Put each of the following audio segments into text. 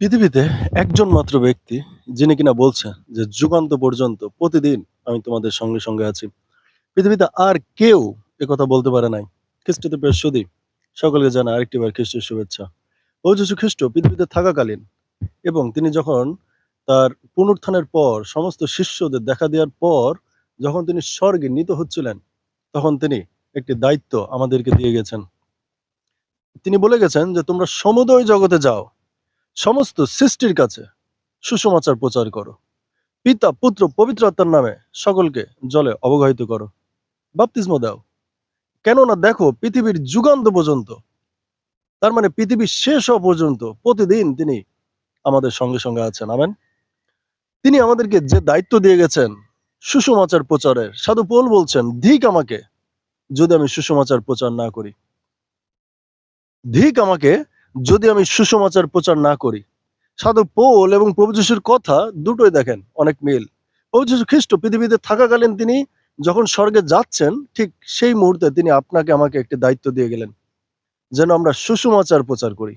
পৃথিবীতে একজন মাত্র ব্যক্তি, যিনি কিনা বলছে যে যুগান্ত পর্যন্ত প্রতিদিন আমি তোমাদের সঙ্গে সঙ্গে আছি। পৃথিবীতে আর কেউ কথা বলতে পারে নাই। খ্রিস্টতে সুদী সকলকে জানা আরেকটি বার খ্রিস্টের শুভেচ্ছা। ও যীশু খ্রিস্ট পৃথিবীতে থাকাকালীন এবং তিনি যখন তার পুনরুত্থানের পর সমস্ত শিষ্যদের দেখা দেওয়ার পর যখন তিনি স্বর্গে নিত হচ্ছিলেন, তখন তিনি একটি দায়িত্ব আমাদেরকে দিয়ে গেছেন। তিনি বলে গেছেন যে তোমরা সমুদয় জগতে যাও সমস্ত সৃষ্টির কাছে সুসমাচার প্রচার করো। পিতা, পুত্র, পবিত্র আত্মার নামে সকলকে জলে অবগাহিত করো। বাপতিস্ম দাও। কেননা দেখো, পৃথিবীর যুগান্ত পর্যন্ত, তার মানে পৃথিবীর শেষ হওয়া পর্যন্ত প্রতিদিন তিনি আমাদের সঙ্গে সঙ্গে আছেন। আমেন। তিনি আমাদেরকে যে দায়িত্ব দিয়ে গেছেন, সুসমাচার প্রচারের, সাধু পোল বলছেন, ধিক আমাকে যদি আমি সুসমাচার প্রচার না করি। ধিক আমাকে যদি আমি সুসমাচার প্রচার না করি। সাধু পোল এবং প্রভু যিশুর কথা দুটোই দেখেন, অনেক মিল। প্রভু যিশু খ্রিস্ট পৃথিবীতে থাকাকালীন তিনি যখন স্বর্গে যাচ্ছেন, ঠিক সেই মুহূর্তে তিনি আপনাকে আমাকে একটি দায়িত্ব দিয়ে গেলেন, যেন আমরা সুসমাচার প্রচার করি।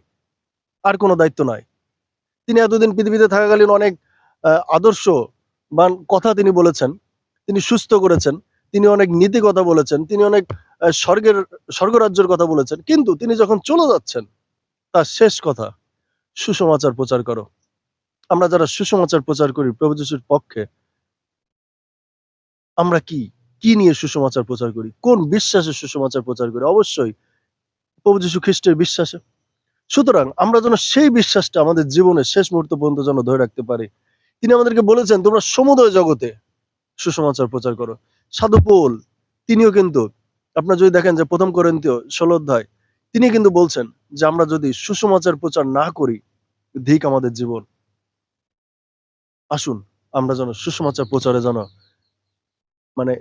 আর কোনো দায়িত্ব নাই তিনি এতদিন পৃথিবীতে থাকাকালীন অনেক আদর্শ বা কথা তিনি বলেছেন, তিনি সুস্থ করেছেন, তিনি অনেক নীতি কথা বলেছেন, তিনি অনেক স্বর্গের, স্বর্গরাজ্যের কথা বলেছেন, কিন্তু তিনি যখন চলে যাচ্ছেন তার শেষ কথা, সুসমাচার প্রচার করো। আমরা যারা সুসমাচার প্রচার করি প্রভু যিশুর পক্ষে, আমরা কি? কি নিয়ে সুসমাচার প্রচার করি? কোন বিশ্বাসে সুসমাচার প্রচার করি? অবশ্যই প্রভু যিশু খ্রিস্টের বিশ্বাসে। সুতরাং আমরা যেন সেই বিশ্বাসটা আমাদের জীবনের শেষ মুহূর্ত পর্যন্ত যেন ধরে রাখতে পারি। তিনি আমাদেরকে বলেছেন, তোমরা সমুদয় জগতে সুসমাচার প্রচার করো। সাধু পোল, তিনিও কিন্তু, আপনার যদি দেখেন যে প্রথম করেন্তীয় ষোলো অধ্যায় তিনি কিন্তু বলছেন যে আমরা যদি সুসমাচার প্রচার না করি, ধিক আমাদের জীবন। আসুন, আমরা যেন সুসমাচার প্রচারে যেন মানে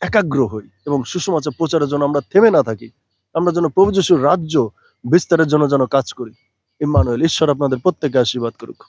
একাগ্র হই এবং সুসমাচার প্রচারের জন্য আমরা থেমে না থাকি। আমরা যেন প্রভু যিশুর রাজ্য বিস্তারের জন্য যেন কাজ করি। ইমানুয়েল ঈশ্বর আপনাদের প্রত্যেকে আশীর্বাদ করুক।